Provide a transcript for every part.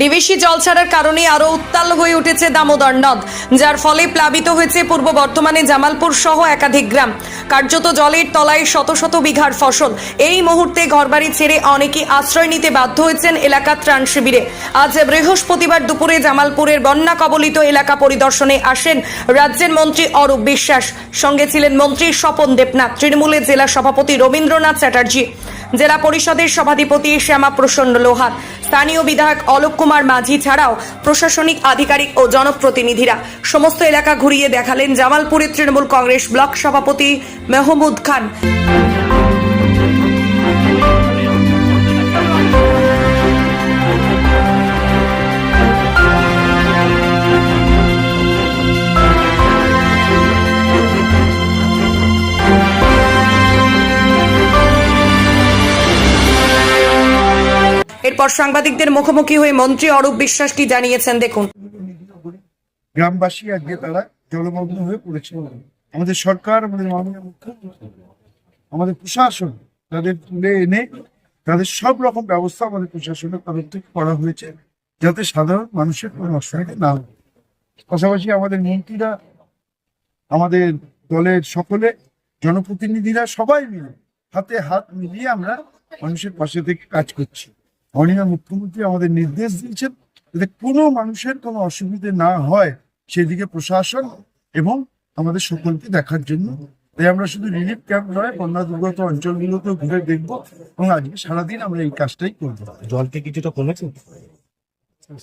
DVC জল ছাড়ার কারণে আরও উত্তাল হয়ে উঠেছে দামোদর নদ যার ফলে প্লাবিত হয়েছে পূর্ব বর্ধমানে জামালপুর সহ একাধিক গ্রাম। কার্যত জলের তলায় শত শত বিঘার ফসল। এই মুহূর্তে ঘরবাড়ি ছেড়ে অনেকে আশ্রয় নিতে বাধ্য হয়েছেন এলাকা ত্রাণ শিবিরে। আজ বৃহস্পতিবার দুপুরে জামালপুরের বন্যা কবলিত এলাকা পরিদর্শনে আসেন রাজ্যের মন্ত্রী অরূপ বিশ্বাস। সঙ্গে ছিলেন মন্ত্রী স্বপন দেবনাথ, তৃণমূলের জেলা সভাপতি রবীন্দ্রনাথ চ্যাটার্জি। জেলা পরিষদের সভাধিপতি শ্যামা প্রসন্ন লোহার স্থানীয় বিধায়ক অলোক কুমার মাঝি ছাড়াও প্রশাসনিক, আধিকারিক ও জনপ্রতিনিধিরা সমস্ত এলাকা ঘুরিয়ে দেখালেন জামালপুরের তৃণমূল কংগ্রেস ব্লক সভাপতি মেহমুদ খান। এরপর সাংবাদিকদের মুখোমুখি হয়ে মন্ত্রী অরূপ বিশ্বাস কি জানিয়েছেন, দেখুন। গ্রামবাসী আজকে তারা জলমগ্ন হয়ে পড়েছে। আমাদের সরকার, আমাদের মাননীয় মুখ্যমন্ত্রী, আমাদের প্রশাসন তাদের তুলে এনে তাদের সব রকম ব্যবস্থা আমাদের প্রশাসনের তরফ থেকে করা হয়েছে, যাতে সাধারণ মানুষের কোনো অসুবিধা না হয়। পাশাপাশি আমাদের মন্ত্রীরা, আমাদের দলের সকলে, জনপ্রতিনিধিরা সবাই মিলে হাতে হাত মিলিয়ে আমরা মানুষের পাশে থেকে কাজ করছি। মাননীয় মুখ্যমন্ত্রী আমাদের নির্দেশ দিয়েছেন যাতে কোনো মানুষের কোনো অসুবিধে না হয় সেদিকে প্রশাসন এবং আমাদের সকলকে দেখার জন্য। তাই আমরা শুধু রিলিফ ক্যাম্প নয় বন্যা দুর্গত অঞ্চলগুলোতেও ঘুরে দেখব এবং আজকে সারাদিন আমরা এই কাজটাই করব। জলকে কিছুটা কমেছে?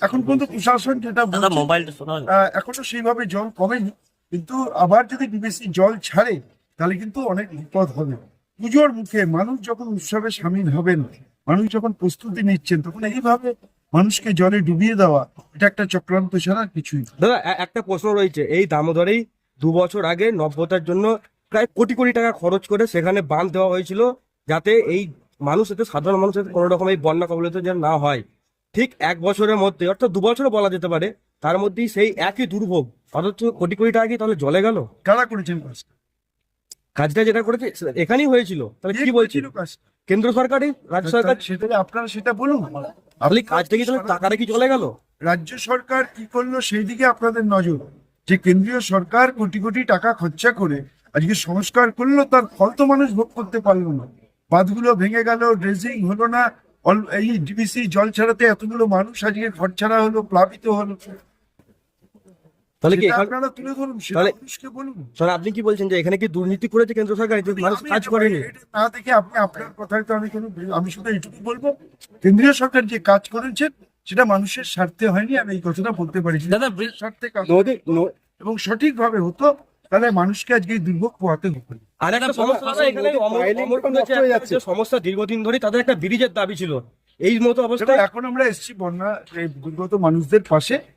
এখন পর্যন্ত প্রশাসন যেটা এখনও সেইভাবে জল কমেনি কিন্তু আবার যদি ডিবিসি জল ছাড়ে তাহলে কিন্তু অনেক বিপদ হবে। পুজোর মুখে মানুষ যখন উৎসবে সামিল হবেন মানুষ যখন প্রস্তুতি নিচ্ছেন তখন এইভাবে মানুষকে জলে ডুবিয়ে দেওয়া এটা একটা চক্রান্ত ছাড়া কিছুই দাদা একটা প্রশ্ন রয়েছে এই দামোদরেই দু বছর আগে নব্যতার জন্য প্রায় কোটি কোটি টাকা খরচ করে সেখানে বাঁধ দেওয়া হয়েছিল যাতে এই মানুষ যাতে সাধারণ মানুষ যাতে কোনো রকম এই বন্যা কবলিত যেন না হয়। ঠিক এক বছরের মধ্যে অর্থাৎ দু বছরও বলা যেতে পারে তার মধ্যেই সেই একই দুর্ভোগ। অথচ কোটি কোটি টাকা কি তাহলে জলে গেল? কারা করেছেন কাজটা? কাজটা যেটা করেছে এখানেই হয়েছিল। তাহলে কি বলছিল কাজটা? কেন্দ্র সরকারই? রাজ্য সরকার সেটা আপনারা সেটা বলুন। তাহলে কাজটা কি তাহলে টাকাটা কি চলে গেল? রাজ্য সরকার কি করল সেই দিকে আপনাদের নজর। যে কেন্দ্রীয় সরকার কোটি কোটি টাকা খরচা করে আজকে সংস্কার করল তার ফল তো মানুষ ভোগ করতে পারল না। বাঁধগুলো ভেঙে গেল ড্রেজিং হলো না এই ডিবিসি জল ছাড়াতে এতগুলো মানুষ আজকে ঘর ছাড়া হলো প্লাবিত হলো। তাহলে কি আপনারা তুলে ধরুন তাহলে- মানুষকে বলুন। তাহলে আপনি কি বলছেন যে এখানে কি দুর্নীতি করেছে কেন্দ্র সরকার? মানুষ কাজ করেনি। এটা না দেখে আপনি আপনার কথায় তো আমি কোনো আমি শুধু এইটুকু বলব কেন্দ্রীয় সরকার যে কাজ করেছেন সেটা মানুষের স্বার্থে হয়নি আমি এই কথাটা বলতে পারি। দাদা, দাদা স্বার্থে কাজ এবং সঠিকভাবে হতো তাহলে মানুষকে আজকে দুর্ভোগ পোহাতে হতো। আর একটা সমস্যা সমস্যা দীর্ঘদিন ধরে তাদের একটা ব্রিজের দাবি ছিল। এই মতো দেখুন, অবস্থায় এখন আমরা এসেছি বন্যা এই দুর্গত মানুষদের পাশে।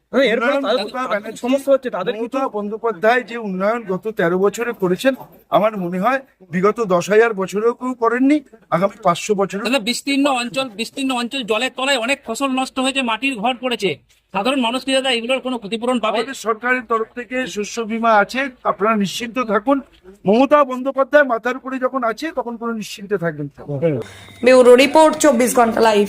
বন্দ্যোপাধ্যায় যে উন্নয়ন গত তেরো বছরে করেছেন আমার মনে হয় বিগত দশ হাজার বছরেও কেউ করেননি আগামী পাঁচশো বছরে বিস্তীর্ণ অঞ্চল বিস্তীর্ণ অঞ্চল জলের তলায় অনেক ফসল নষ্ট হয়েছে মাটির ঘর পড়েছে। সাধারণ মানুষ কি দাদা এগুলোর কোনো ক্ষতিপূরণ পাবে? সরকারের তরফ থেকে শস্য বীমা আছে আপনারা নিশ্চিন্ত থাকুন। মমতা বন্দ্যোপাধ্যায় মাথার উপরে যখন আছে তখন কোনো নিশ্চিন্তে থাকবেন। ব্যুরো রিপোর্ট চব্বিশ ঘণ্টা লাইভ